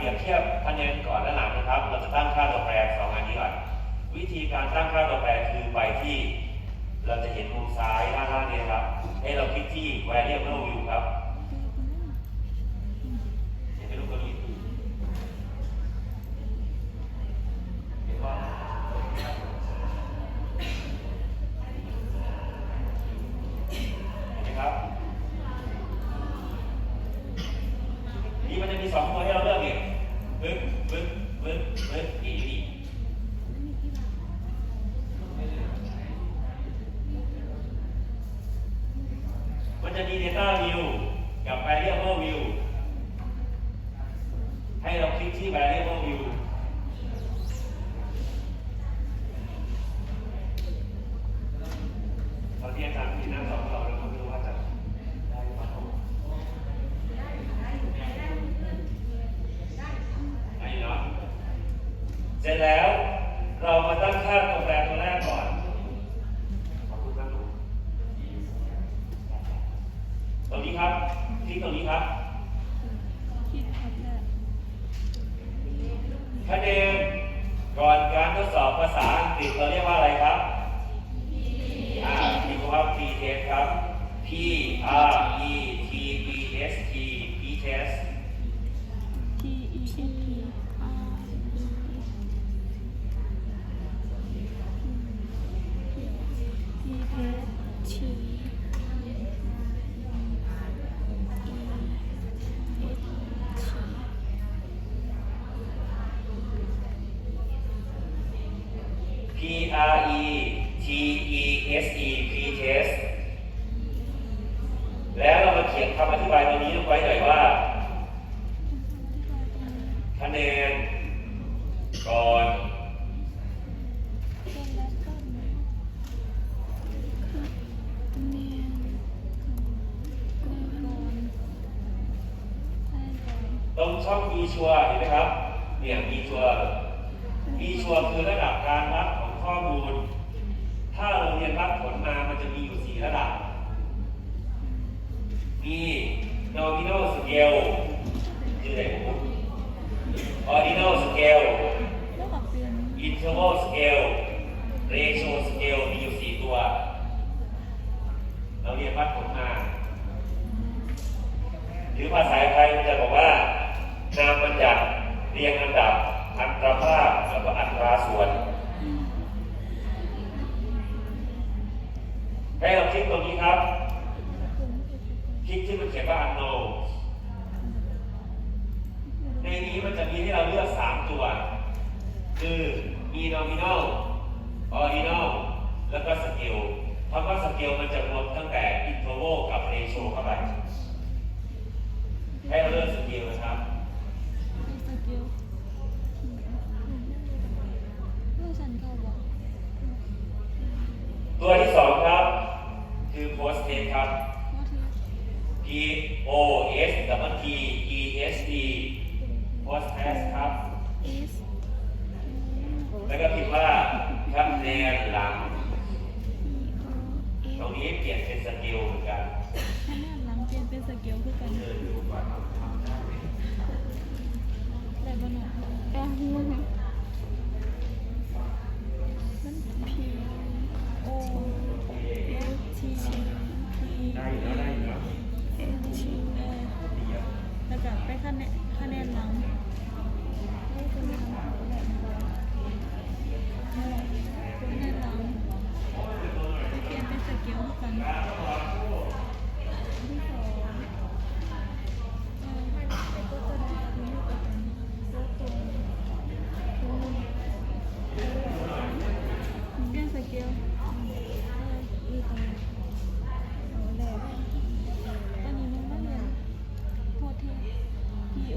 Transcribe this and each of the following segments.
เปรียบเทียบคะแนนก่อนและหลังนะครับ เราจะตั้งค่าตัวแปรสองอันนี้ก่อนวิธีการตั้งค่าตัวแปรคือไปที่ เราจะเห็นมุมซ้ายด้านล่างนี้นะครับ ให้เราคลิกที่ variable view ครับเห็นไหมลูกตัวนี้เห็นว่าเห็นไหมครับนี่มันจะมีสองตัวให้เราเลือกอีกปึ๊บปึ๊บปึ๊บปึ๊บอีกอีก มันจะมี Data View กับ Variable View ให้เราคลิกที่ Variable View ตอนที่อาจารย์ที่นั่งสอนเราเราก็ไม่รู้ว่าจะได้หรือเปล่าไอ้เนาะเสร็จแล้วเรามาตั้งค่าตัวแปรแกก่อน ขอบคุณครับลูกตรงนี้ครับ คลิกตรงนี้ครับคิดครับแรกคะแนนก่อนการทดสอบภาษาอังกฤษเราเรียกว่าอะไรครับ อ่าพิมพ์ว่า P test ครับ P R E T B S T P test T E T คำอธิบายตรงนี้ลงไว้หน่อยว่าคะแนนก่อนตรงช่องมีชัวเห็นไหมครับ เนี่ยมีชัวมีชัวคือระดับการวัดของข้อมูล ถ้าโรงเรียนวัดผลมามันจะมีอยู่สี่ระดับ มี nominal scale คืออะไรผม ordinal scale แล้วกับเปลี่ยน interval scale ratio scale มีอยู่สี่ตัว เราเรียนวัดผลมา หรือภาษาไทยมันจะบอกว่านามบัญญัติเรียงอันดับ อัตราภาพแล้วก็อัตราส่วนให้เราคลิกตรงนี้ครับ คลิกที่มันเขียนว่า unknown ในนี้มันจะมีให้เราเลือก3ตัว คือมี nominal ordinal แล้วก็ scale คำว่า scale มันจะรวมตั้งแต่ interval กับ ratio เข้าไปให้เราเลือก scale นะครับสกิลตัวที่2ครับ คือ post test ครับ ว่าที่ P O S W T E S T post test ครับ S แล้วก็พิมพ์ว่าคะแนนหลัง E ตร O งนี้เปลี่ยนเป็นสกิลเหมือนกันคะแนนหลังเปลี่ยนเป็นสเกลคือกันเออดูก่อนทำได้ไหมได้บ่หน่อยแอบมัน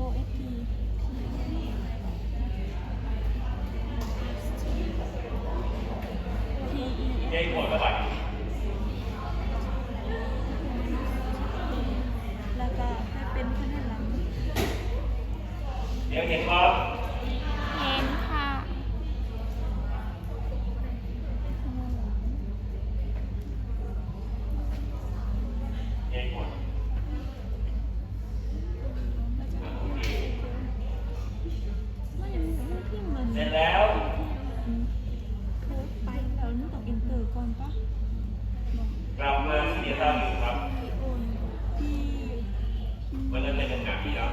P O S T P E เย้ S หมดแล้วบัตรแล้วก็ให้เป็นคะแนนหลังเดี๋ยวเห็นครับ เสร็จแล้วไปเรานึกถึงอินเตอร์ก่อนปะกลับมาเสียตาอยู่ครับวันนั้นเป็นหนักที่แล้ว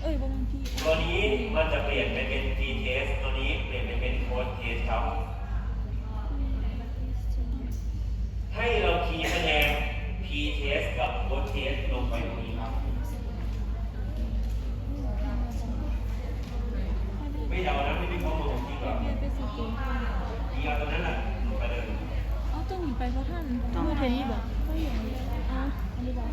เอ้ยบางทีตัวนี้มันจะเปลี่ยนไปเป็น G test ตัวนี้เปลี่ยนไปเป็น code test ครับให้เราคีย์คะแนน P test กับ code test ลงไปตรงนี้ เพราะท่านต้องเทนี้บอกก็อย่างนี้อ๋ออันนี้บอก